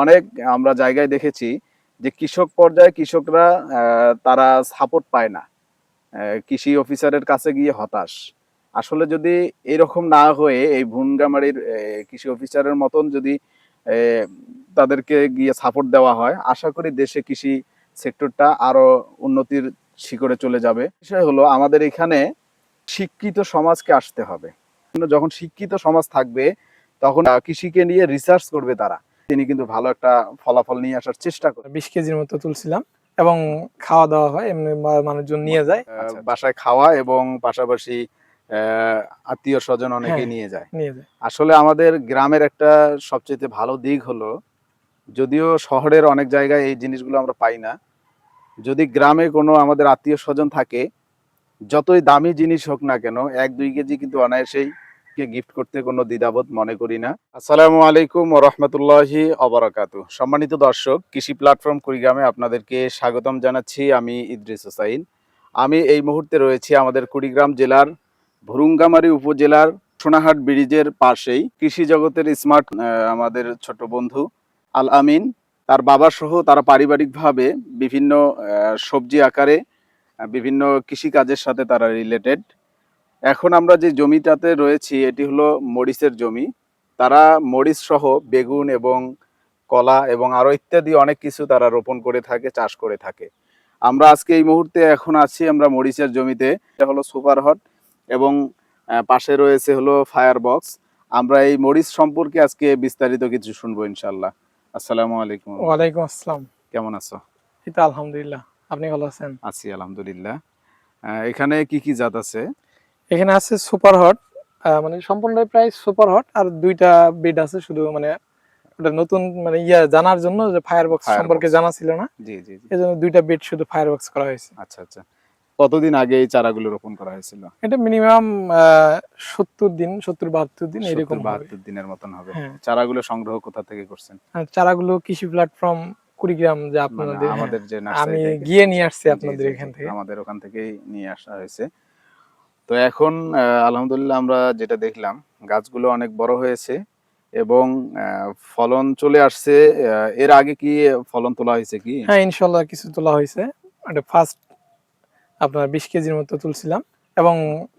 অনেক আমরা জায়গায় দেখেছি যে কৃষক পর্যায়ে কৃষকরা তারা সাপোর্ট পায় না। কৃষি অফিসারের কাছে গিয়ে হতাশ। আসলে যদি এরকম না হয়ে এই ভুনগামারির কৃষি অফিসারের মতন যদি তাদেরকে গিয়ে সাপোর্ট দেওয়া হয়, আশা করি দেশে কৃষি সেক্টরটা আরও উন্নতির শিখরে চলে যাবে। বিষয় হলো আমাদের এখানে শিক্ষিত সমাজকে আসতে হবে। যখন শিক্ষিত সমাজ থাকবে, তখন কৃষিকে নিয়ে রিসার্চ করবে তারা। তিনি কিন্তু ভালো একটা ফলাফল নিয়ে আসার চেষ্টা করে বিশ কেজির মতো তুলছিলাম এবং খাওয়া দাওয়া হয় এমনি মানুষজন নিয়ে যায়। বাসায় খাওয়া এবং পাশাপাশি আত্মীয় স্বজন অনেকে হ্যাঁ। নিয়ে যায়। আসলে আমাদের গ্রামের একটা সবচেয়ে ভালো দিক হলো যদিও শহরের অনেক জায়গায় এই জিনিসগুলো আমরা পাই না যদি গ্রামে কোনো আমাদের আত্মীয় স্বজন থাকে যতই দামি জিনিস হোক না কেন এক দুই কেজি কিন্তু অনায়াসেই কে গিফট করতে কোনো দ্বিধাবোধ মনে করি না। আসসালামু আলাইকুম ও রহমতুল্লাহি অবরাকাতু সম্মানিত দর্শক, কৃষি প্ল্যাটফর্ম কুড়িগ্রামে আপনাদেরকে স্বাগতম জানাচ্ছি আমি ইদ্রিস হোসাইন। আমি এই মুহূর্তে রয়েছি আমাদের কুড়িগ্রাম জেলার ভুরুঙ্গামারী উপজেলার সোনাহাট ব্রিজের পাশেই। কৃষি জগতের স্মার্ট আমাদের ছোট বন্ধু আল আমিন। তার বাবা সহ তারা পারিবারিকভাবে বিভিন্ন সবজি আকারে বিভিন্ন কৃষি কাজের সাথে তারা রিলেটেড এখন আমরা যে জমিটাতে রয়েছি এটি হলো মরিচের জমি। তারা মরিচ সহ বেগুন এবং কলা এবং আরও ইত্যাদি অনেক কিছু তারা রোপণ করে থাকে চাষ করে থাকে। আমরা আজকে এই মুহূর্তে এখন আছি আমরা মরিচের জমিতে। এটা হলো সুপার হট এবং পাশে রয়েছে হলো ফায়ার বক্স। আমরা এই মরিচ সম্পর্কে আজকে বিস্তারিত কিছু শুনব ইনশাল্লাহ আসসালামু আলাইকুম। ওয়ালাইকুম আসসালাম। কেমন আছো? এই আলহামদুলিল্লাহ। আপনি ভালো আছেন? আছি আলহামদুলিল্লাহ। এখানে কি কি জাত আছে? এখানে আছে সুপার হট মানে সম্পূর্ণ প্রায় সুপার হট আর দুইটা বেড আছে শুধু মানে ওটা নতুন মানে ইয়া জানার জন্য যে ফায়ার বক্স সম্পর্কে জানা ছিল না। জি জি জি। এই জন্য দুইটা বেড শুধু ফায়ার বক্স করা হয়েছে। আচ্ছা আচ্ছা। কতদিন আগে এই চারাগুলো রোপণ করা হয়েছিল? এটা মিনিমাম সত্তর দিন সত্তর বাহাত্তর দিন এরকম বাহাত্তর দিনের মতন হবে। হ্যাঁ। চারাগুলো সংগ্রহ কোথা থেকে করছেন? চারাগুলো কৃষি প্ল্যাটফর্ম কুড়িগ্রাম যে মানে আপনাদের আমাদের যে আমি। গিয়ে নিয়ে আসছি আপনাদের এখান থেকে। আমাদের ওখান থেকেই নিয়ে আসা হয়েছে। তো এখন আলহামদুলিল্লাহ আমরা যেটা দেখলাম গাছগুলো অনেক বড় হয়েছে এবং ফলন চলে আসছে এর আগে কি ফলন তোলা হয়েছে কি? হ্যাঁ ইনশাল্লাহ কিছু তোলা হয়েছে। এটা ফার্স্ট আপনার বিশ কেজির মতো তুলছিলাম এবং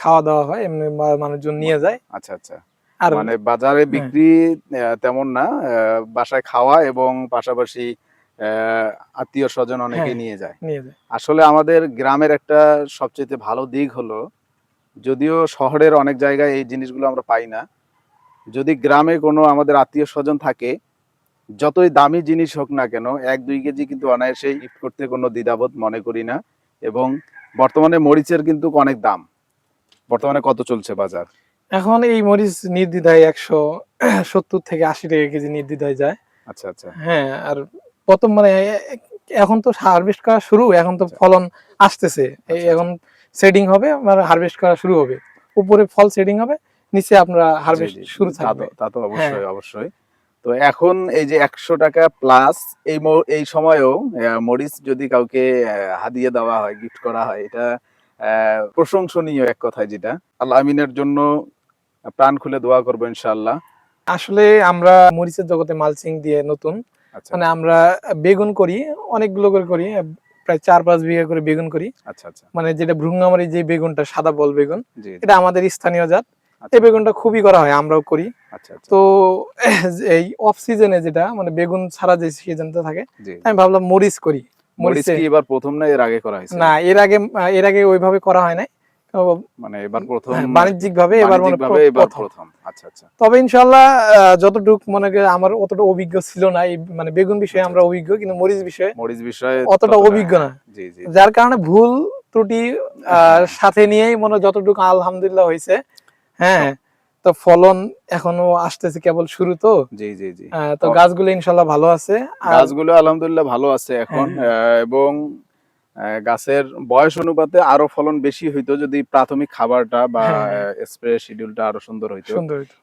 খাওয়া দাওয়া হয় এমনি মানুষজন নিয়ে যায়। আচ্ছা আচ্ছা। আর মানে বাজারে বিক্রি তেমন না বাসায় খাওয়া এবং পাশাপাশি আত্মীয় স্বজন অনেকে হ্যাঁ। নিয়ে যায়। আসলে আমাদের গ্রামের একটা সবচেয়ে ভালো দিক হলো যদিও শহরের অনেক জায়গায় এই জিনিসগুলো আমরা পাই না। যদি গ্রামে কোনো আমাদের আত্মীয় স্বজন থাকে যতই দামি জিনিস হোক না কেন এক দুই কেজি কিন্তু অনায়াসেই গিফট করতে কোনো দ্বিধাবোধ মনে করি না এবং বর্তমানে মরিচের কিন্তু অনেক দাম। বর্তমানে কত চলছে বাজার? এখন এই মরিচ নির্দ্বিধায় একশো সত্তর থেকে আশি টাকা কেজি নির্দ্বিধায় যায়। আচ্ছা আচ্ছা। হ্যাঁ আর প্রথম মানে এখন তো হারভেস্ট করা শুরু এখন তো আচ্ছা। ফলন আসতেছে। এই আচ্ছা, এখন সেডিং হবে আর হারভেস্ট করা শুরু হবে। উপরে ফল সেডিং হবে নিচে আমরা হারভেস্ট শুরু থাকবে। তা তো অবশ্যই অবশ্যই। তো এখন এই যে একশো টাকা প্লাস এই এই সময়েও মরিচ যদি কাউকে হাদিয়ে দেওয়া হয় গিফট করা হয় এটা প্রশংসনীয় এক কথায় যেটা। আল্লাহ আমিনের জন্য প্রাণ খুলে দোয়া করব ইনশাআল্লাহ। আসলে আমরা মরিচের জগতে মালচিং দিয়ে নতুন। আচ্ছা। মানে আমরা বেগুন করি অনেকগুলো করে করি প্রায় চার পাঁচ বিঘা করে বেগুন করি। আচ্ছা আচ্ছা। মানে যেটা ভ্রুঙ্গামারি যে বেগুনটা সাদা বল বেগুন এটা আমাদের স্থানীয় জাত। আচ্ছা, এই বেগুনটা খুবই করা হয় আমরাও করি। আচ্ছা আচ্ছা। তো এই অফ সিজনে যেটা মানে বেগুন ছাড়া যে সিজনটা থাকে আমি ভাবলাম মরিচ করি। মরিচ কি এবার প্রথম না এর আগে করা হয়েছে? না এর আগে এর আগে ওইভাবে করা হয় নাই। মানে এবার প্রথম বাণিজ্যিক ভাবে এবার মনে এবার প্রথম। আচ্ছা আচ্ছা। তবে যতটুক মনে করি আমার অতটা অভিজ্ঞ ছিল না এই মানে বেগুন বিষয়ে আচ্ছা, আমরা অভিজ্ঞ কিন্তু মরিচ বিষয়ে মরিচ বিষয়ে অতটা অভিজ্ঞ না। জি জি। যার কারণে ভুল ত্রুটি সাথে নিয়েই মনে হয় যতটুকু আলহামদুলিল্লাহ হয়েছে। হ্যাঁ তো ফলন এখনও আসতেছে কেবল শুরু তো। জি জি জি। তো। গাছগুলো ইনশাল্লাহ ভালো আছে। আর গাছগুলো আলহামদুলিল্লাহ ভালো আছে এখন হ্যাঁ, আহ, এবং গাছের বয়স অনুপাতে আরও ফলন বেশি হইতো যদি প্রাথমিক খাবারটা বা হ্যাঁ। স্প্রে শিডিউলটা আরও সুন্দর হইতো।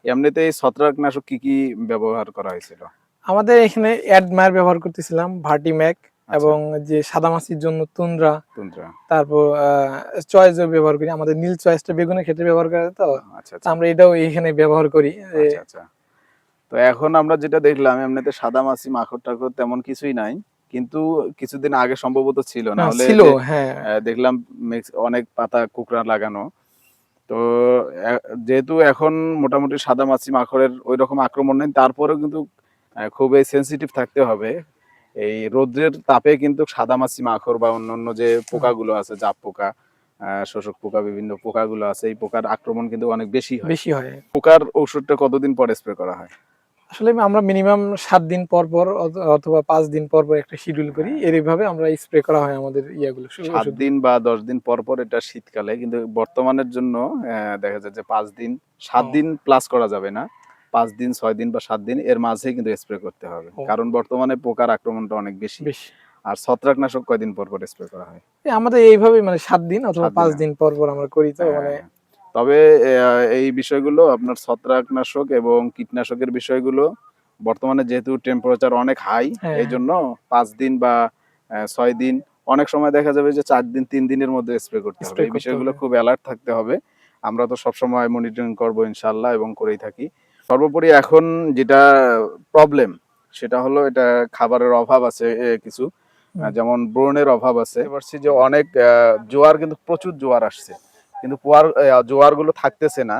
এমনিতে এই ছত্রাকনাশক কি কি ব্যবহার করা হয়েছিল? আমাদের এখানে অ্যাডমায়ার ব্যবহার করতেছিলাম ভার্টিম্যাক আচ্ছা। এবং যে সাদামাছির জন্য তুন্দ্রা তুন্দ্রা তারপর চয়েস ব্যবহার করি। আমাদের নীল চয়েসটা বেগুনের ক্ষেত্রে ব্যবহার করে তো? আচ্ছা আচ্ছা। আমরা এটাও এখানে ব্যবহার করি। তো এখন আমরা যেটা দেখলাম এমনিতে সাদা মাছি মাখর টাখর তেমন কিছুই নাই। কিন্তু কিছুদিন আগে সম্ভবত ছিল না হলে ছিল হ্যাঁ। দেখলাম অনেক পাতা কুকড়া লাগানো। তো যেহেতু এখন মোটামুটি সাদা মাছি মাখরের ওই রকম আক্রমণ নেই তারপরেও কিন্তু খুবই সেন্সিটিভ থাকতে হবে। এই রোদ্রের তাপে কিন্তু সাদা মাছি মাখর বা অন্যান্য যে পোকাগুলো আছে জাপ পোকা শোষক পোকা বিভিন্ন পোকাগুলো আছে এই পোকার আক্রমণ কিন্তু অনেক বেশি হয়। বেশি হয়। পোকার ওষুধটা কতদিন পরে স্প্রে করা হয়? আসলে আমরা মিনিমাম সাত দিন পর পর অথবা পাঁচ দিন পর পর একটা শিডিউল করি। এইভাবে আমরা স্প্রে করা হয় আমাদের ইয়াগুলো। হ্যাঁ। সাত দিন বা দশ দিন পর পর এটা শীতকালে কিন্তু বর্তমানের জন্য দেখা যায় যে পাঁচ দিন সাত দিন প্লাস করা যাবে না। পাঁচ দিন ছয় দিন বা সাত দিন এর মাঝে কিন্তু স্প্রে করতে হবে। কারণ বর্তমানে পোকার আক্রমণটা অনেক বেশি। আর ছত্রাকনাশক কয়দিন পর পর স্প্রে করা হয়? আমাদের এইভাবে মানে সাত দিন অথবা পাঁচ হ্যাঁ। দিন পর পর আমরা করি তো মানে হ্যাঁ। তবে এই বিষয়গুলো আপনার ছত্রাকনাশক এবং কীটনাশকের বিষয়গুলো বর্তমানে যেহেতু টেম্পারেচার অনেক হাই হ্যাঁ। এই জন্য পাঁচ দিন বা ছয় দিন অনেক সময় দেখা যাবে যে চার দিন তিন দিনের মধ্যে স্প্রে করতে হবে। এই বিষয়গুলো খুব অ্যালার্ট থাকতে হবে। আমরা তো সবসময় মনিটরিং করব ইনশাল্লাহ এবং করেই থাকি। সর্বোপরি এখন যেটা প্রবলেম সেটা হলো এটা খাবারের অভাব আছে কিছু। যেমন ব্রণের অভাব আছে। পারছি যে অনেক জোয়ার কিন্তু প্রচুর জোয়ার আসছে। কিন্তু পোয়ার জোয়ারগুলো থাকতেছে না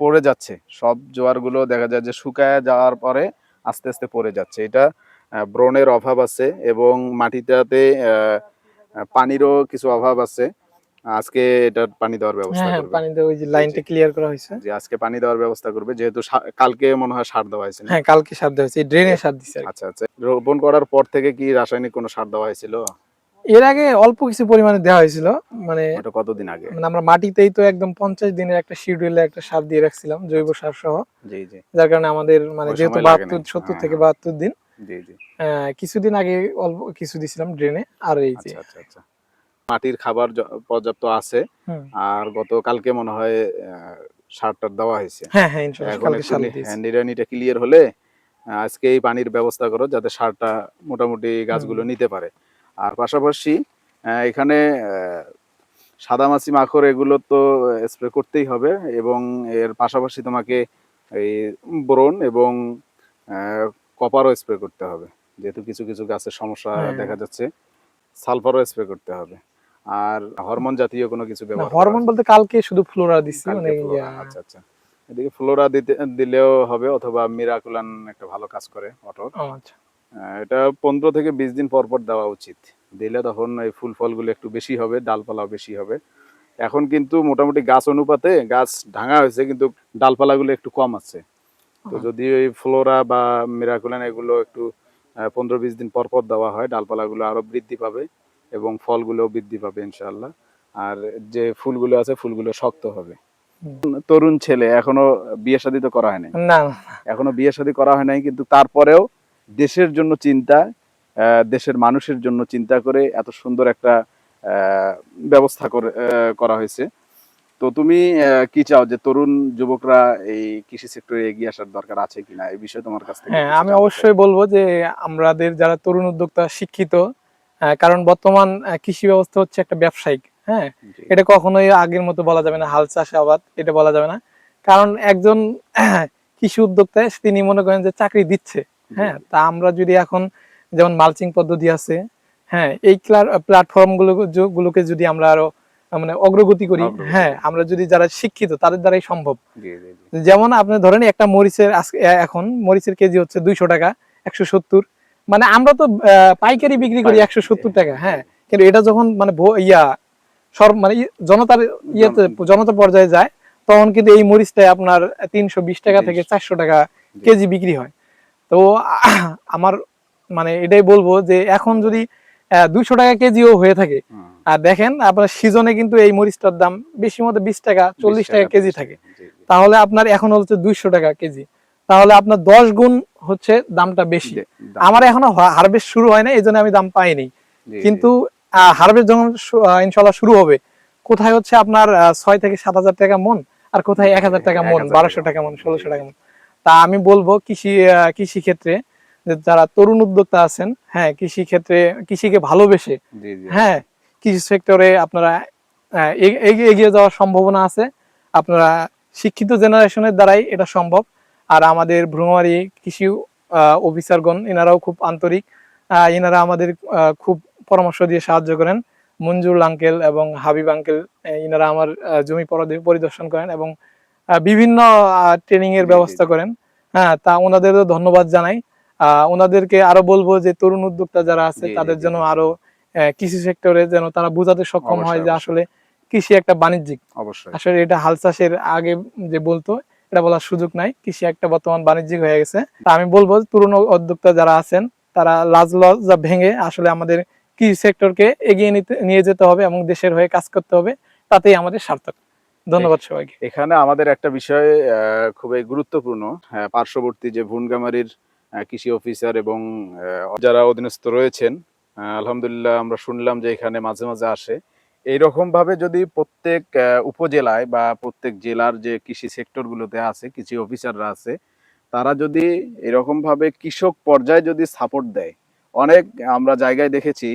পড়ে যাচ্ছে। সব জোয়ারগুলো দেখা যায় যে শুকায় যাওয়ার পরে আস্তে আস্তে পড়ে যাচ্ছে। এটা ব্রণের অভাব আছে এবং মাটিটাতে পানিরও কিছু অভাব আছে। আজকে এটার পানি দেওয়ার ব্যবস্থা হ্যাঁ হ্যাঁ করবে পানিতে ওই যে লাইনটা ক্লিয়ার করা হয়েছে। যে আজকে পানি দেওয়ার ব্যবস্থা করবে। যেহেতু কালকে মনে হয় সার দেওয়া হয়েছিল হ্যাঁ কালকে সার দেওয়া হয়েছে। ড্রেনে সার দিচ্ছে আচ্ছা আচ্ছা। রোপণ করার পর থেকে কি রাসায়নিক কোনো সার দেওয়া হয়েছিল? এর আগে অল্প কিছু পরিমাণে দেওয়া হয়েছিল মানে কতদিন আগে? মানে আমরা মাটিতেই তো একদম পঞ্চাশ দিনের একটা শিডিউলে একটা সার দিয়ে রাখছিলাম জৈব সার সহ যার কারণে আমাদের মানে যেহেতু বাহাত্তর সত্তর হ্যাঁ। থেকে বাহাত্তর দিন আহ, কিছুদিন আগে অল্প কিছু দিছিলাম ড্রেনে আর এই যে। আচ্ছা আচ্ছা আচ্ছা। মাটির খাবার পর্যাপ্ত আছে আর গত কালকে মনে হয় সারটার দেওয়া হয়েছে। হ্যাঁ হ্যাঁ ক্লিয়ার হলে আজকে এই পানির ব্যবস্থা করো যাতে সারটা মোটামুটি গাছগুলো নিতে পারে। আর পাশাপাশি এখানে সাদামাছি মাখর এগুলো তো স্প্রে করতেই হবে এবং এর পাশাপাশি তোমাকে এই ব্রোন এবং কপারও স্প্রে করতে হবে। যেহেতু কিছু কিছু গাছের সমস্যা হ্যাঁ। দেখা যাচ্ছে সালফারও স্প্রে করতে হবে। আর হরমোন জাতীয় কোনো কিছু ব্যবহার হরমোন বলতে কালকে শুধু ফ্লোরা দিচ্ছি কালকে মানে আচ্ছা আচ্ছা। এদিকে ফ্লোরা দিতে দিলেও হবে অথবা মিরাকুলান একটা ভালো কাজ করে অটোর ও আচ্ছা। এটা পনেরো থেকে বিশ দিন পর পর দেওয়া উচিত। দিলে তখন এই ফুল ফলগুলো একটু বেশি হবে ডালপালাও বেশি হবে। এখন কিন্তু মোটামুটি গাছ অনুপাতে গাছ ভাঙা হয়েছে কিন্তু ডালপালাগুলো একটু কম আছে। তো যদি ওই ফ্লোরা বা মিরাকুলান এগুলো একটু পনেরো বিশ দিন পর পর দেওয়া হয় ডালপালাগুলো আরও বৃদ্ধি পাবে এবং ফলগুলো বৃদ্ধি পাবে ইনশাল্লাহ আর যে ফুলগুলো আছে ফুলগুলো শক্ত হবে। তরুণ ছেলে এখনও বিয়ে শাদী তো করা হয় নাই। না। এখনও বিয়ে শাদী করা হয় নাই কিন্তু তারপরেও দেশের জন্য চিন্তা দেশের মানুষের জন্য চিন্তা করে এত সুন্দর একটা ব্যবস্থা করে হয়েছে। তো তুমি কি চাও যে তরুণ যুবকরা এই কৃষি সেক্টরে এগিয়ে আসার দরকার আছে কিনা? এই বিষয়ে তোমার কাছ থেকে হ্যাঁ আমি অবশ্যই বলব যে আমাদের যারা তরুণ উদ্যোক্তা শিক্ষিত কারণ বর্তমান কৃষি ব্যবস্থা হচ্ছে একটা ব্যবসায়িক হ্যাঁ? এটা কখনোই আগের মতো বলা যাবে না হাল চাষ আবাদ এটা বলা যাবে না। কারণ একজন কৃষি উদ্যোক্তা তিনি মনে করেন যে চাকরি দিচ্ছে। হ্যাঁ তা আমরা যদি এখন যেমন মালচিং পদ্ধতি আছে হ্যাঁ এই প্ল্যাটফর্ম গুলোকে যদি আমরা আরও মানে অগ্রগতি করি হ্যাঁ আমরা যদি যারা শিক্ষিত তাদের দ্বারাই সম্ভব। যেমন আপনি ধরেন একটা মরিচের এখন মরিচের কেজি হচ্ছে দুইশো টাকা একশো সত্তর। মানে আমরা তো পাইকারি বিক্রি করি একশো সত্তর টাকা হ্যাঁ। কিন্তু এটা যখন মানে ইয়া সর মানে জনতার ইয়েতে জনতা পর্যায়ে যায় তখন কিন্তু এই মরিচটা আপনার তিনশো বিশ টাকা থেকে চারশো টাকা কেজি বিক্রি হয়। তো আমার মানে এটাই বলব যে এখন যদি দুইশো টাকা কেজিও হয়ে থাকে আর দেখেন আপনার সিজনে কিন্তু এই মরিচটার দাম বেশি মতো বিশ টাকা চল্লিশ টাকা কেজি থাকে। তাহলে আপনার এখন হচ্ছে দুইশো টাকা কেজি। তাহলে আপনার দশ গুণ হচ্ছে দামটা বেশি। আমার এখনও হারভেস্ট শুরু হয় না এই জন্য আমি দাম পাইনি। কিন্তু হারভেস্ট যখন ইনশাল্লাহ শুরু হবে কোথায় হচ্ছে আপনার ছয় থেকে সাত হাজার টাকা মন আর কোথায় এক হাজার টাকা মন বারোশো টাকা মন ষোলোশো টাকা মন। তা আমি বলব কৃষি কৃষি ক্ষেত্রে যারা তরুণ উদ্যোক্তা আছেন হ্যাঁ কৃষি ক্ষেত্রে কৃষিকে ভালোবেসে হ্যাঁ কৃষি সেক্টরে আপনারা এগিয়ে যাওয়ার সম্ভাবনা আছে। আপনারা শিক্ষিত জেনারেশনের দ্বারাই এটা সম্ভব। আর আমাদের ভ্রমারি কৃষি অফিসারগণ এনারাও খুব আন্তরিক। আহ, এনারা আমাদের খুব পরামর্শ দিয়ে সাহায্য করেন। মঞ্জুর আঙ্কেল এবং হাবিব আঙ্কেল এনারা আমার জমি পরিদর্শন করেন এবং বিভিন্ন ট্রেনিং এর ব্যবস্থা করেন। হ্যাঁ তা ওনাদেরও ধন্যবাদ জানাই। আহ, ওনাদেরকে আরও বলব যে তরুণ উদ্যোক্তা যারা আছে তাদের। জন্য আরও কৃষি সেক্টরে যেন তারা বোঝাতে সক্ষম হয় যে আসলে কৃষি একটা বাণিজ্যিক। অবশ্যই। আসলে এটা হাল চাষের আগে যে বলতো এটা বলার সুযোগ নাই। কৃষি একটা বর্তমান বাণিজ্যিক হয়ে গেছে। তা আমি বলব তরুণ উদ্যোক্তা যারা আছেন তারা লাজ লজ্জা ভেঙে আসলে আমাদের কৃষি সেক্টরকে এগিয়ে নিতে নিয়ে যেতে হবে এবং দেশের হয়ে কাজ করতে হবে। তাতেই আমাদের সার্থক। ধন্যবাদ সবাইকে। এখানে আমাদের একটা বিষয় খুবই গুরুত্বপূর্ণ। হ্যাঁ, পার্শ্ববর্তী যে ভুনগামারির কৃষি অফিসার এবং যারা অধীনস্থ রয়েছেন আলহামদুলিল্লাহ আমরা শুনলাম যে এখানে মাঝে মাঝে আসে। এইরকম ভাবে যদি প্রত্যেক উপজেলায় বা প্রত্যেক জেলার যে কৃষি সেক্টরগুলোতে আছে কৃষি অফিসাররা আছে তারা যদি এরকম ভাবে কৃষক পর্যায়ে যদি সাপোর্ট দেয় অনেক আমরা জায়গায় দেখেছি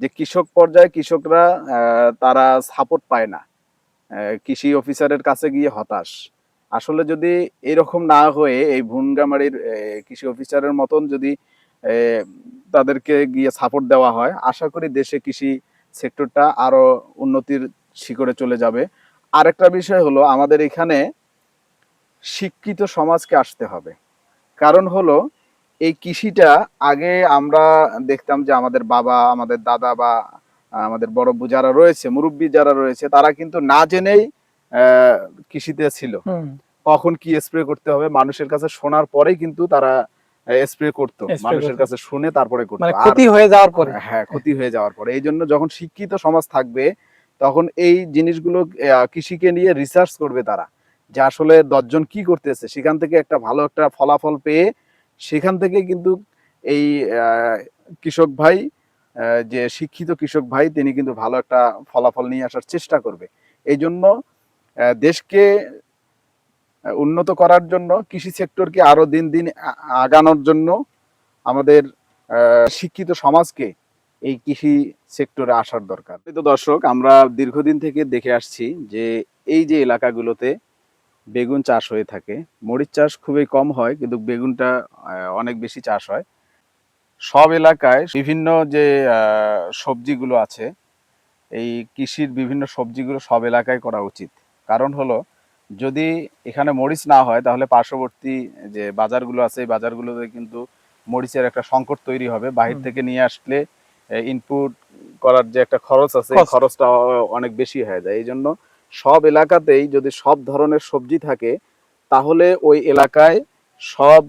যে কৃষক পর্যায়ে কৃষকরা আহ, তারা সাপোর্ট পায় না। কৃষি অফিসারের কাছে গিয়ে হতাশ। আসলে যদি এরকম না হয়ে এই ভুনগামারির কৃষি অফিসারের মতন যদি তাদেরকে গিয়ে সাপোর্ট দেওয়া হয়, আশা করি দেশে কৃষি সেক্টরটা আরও উন্নতির শিখরে চলে যাবে। আরেকটা বিষয় হলো, আমাদের এখানে শিক্ষিত সমাজকে আসতে হবে। কারণ হলো, এই কৃষিটা আগে আমরা দেখতাম যে আমাদের বাবা, আমাদের দাদা বা আমাদের বড় যারা রয়েছে মুরব্বী যারা রয়েছে তারা কিন্তু না জেনেই আহ, কৃষিতে ছিল। কখন কি স্প্রে করতে হবে মানুষের কাছে শোনার পরেই কিন্তু তারা স্প্রে করতো। মানুষের কাছে শুনে তারপরে করতো। মানে ক্ষতি হয়ে যাওয়ার পরে। হ্যাঁ ক্ষতি হয়ে যাওয়ার পরে। এই জন্য যখন শিক্ষিত সমাজ থাকবে তখন এই জিনিসগুলো কৃষিকে নিয়ে রিসার্চ করবে তারা। যে আসলে দশজন কি করতেছে সেখান থেকে একটা ভালো একটা ফলাফল পেয়ে সেখান থেকে কিন্তু এই আহ, কৃষক ভাই যে শিক্ষিত কৃষক ভাই, তিনি কিন্তু ভালো একটা ফলাফল নিয়ে আসার চেষ্টা করবে। এই জন্য দেশকে উন্নত করার জন্য, কৃষি সেক্টরকে আরও দিন দিন আগানোর জন্য আমাদের শিক্ষিত সমাজকে এই কৃষি সেক্টরে আসার দরকার। তো দর্শক, আমরা দীর্ঘদিন থেকে দেখে আসছি যে, এই যে এলাকাগুলোতে বেগুন চাষ হয়ে থাকে, মরিচ চাষ খুবই কম হয়, কিন্তু বেগুনটা অনেক বেশি চাষ হয়। সব এলাকায় বিভিন্ন যে আহ, সবজিগুলো আছে এই কৃষির বিভিন্ন সবজিগুলো সব এলাকায় করা উচিত। কারণ হলো যদি এখানে মরিচ না হয় তাহলে পার্শ্ববর্তী যে বাজারগুলো আছে এই বাজারগুলোতে কিন্তু মরিচের একটা সংকট তৈরি হবে। বাহির থেকে নিয়ে আসলে ইনপুট করার যে একটা খরচ আছে খরচটা অনেক বেশি হয়ে যায়। এই জন্য সব এলাকাতেই যদি সব ধরনের সবজি থাকে তাহলে ওই এলাকায় সব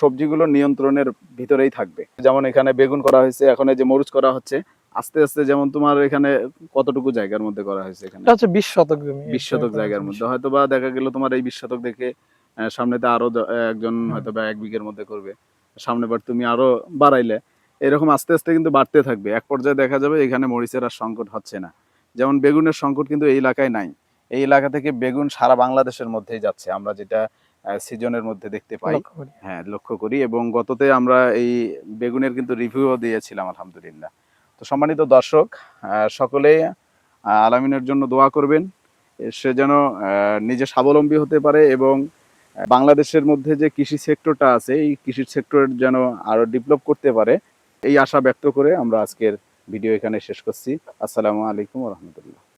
সবজিগুলো নিয়ন্ত্রণের ভিতরেই থাকবে। যেমন এখানে বেগুন করা হয়েছে এখন এই যে মরিচ করা হচ্ছে আস্তে আস্তে যেমন তোমার এখানে কতটুকু জায়গার মধ্যে করা হয়েছে এখানে? হচ্ছে বিশ শতক জমি। বিশ শতক জায়গার মধ্যে। হয়তো বা দেখা গেল তোমার এই বিশ শতক দেখে সামনেতে আরও একজন। হয়তো বা এক বিঘের মধ্যে করবে। সামনে বার তুমি আরও বাড়াইলে এরকম আস্তে আস্তে কিন্তু বাড়তে থাকবে। এক পর্যায়ে দেখা যাবে এখানে মরিচের আর সংকট হচ্ছে না। যেমন বেগুনের সংকট কিন্তু এই এলাকায় নাই। এই এলাকা থেকে বেগুন সারা বাংলাদেশের মধ্যেই যাচ্ছে। আমরা যেটা সিজনের মধ্যে দেখতে পাই। হ্যাঁ লক্ষ্য করি এবং গততে আমরা এই বেগুনের কিন্তু রিভিউও দিয়েছিলাম আলহামদুলিল্লাহ। তো সম্মানিত দর্শক আহ, আলামিনের জন্য দোয়া করবেন সে যেন নিজে স্বাবলম্বী হতে পারে এবং বাংলাদেশের মধ্যে যে কৃষি সেক্টরটা আছে এই কৃষি সেক্টর যেন আরও ডেভেলপ করতে পারে এই আশা ব্যক্ত করে আমরা আজকের ভিডিও এখানে শেষ করছি। আসসালামু আলাইকুম রহমতুল্লাহ।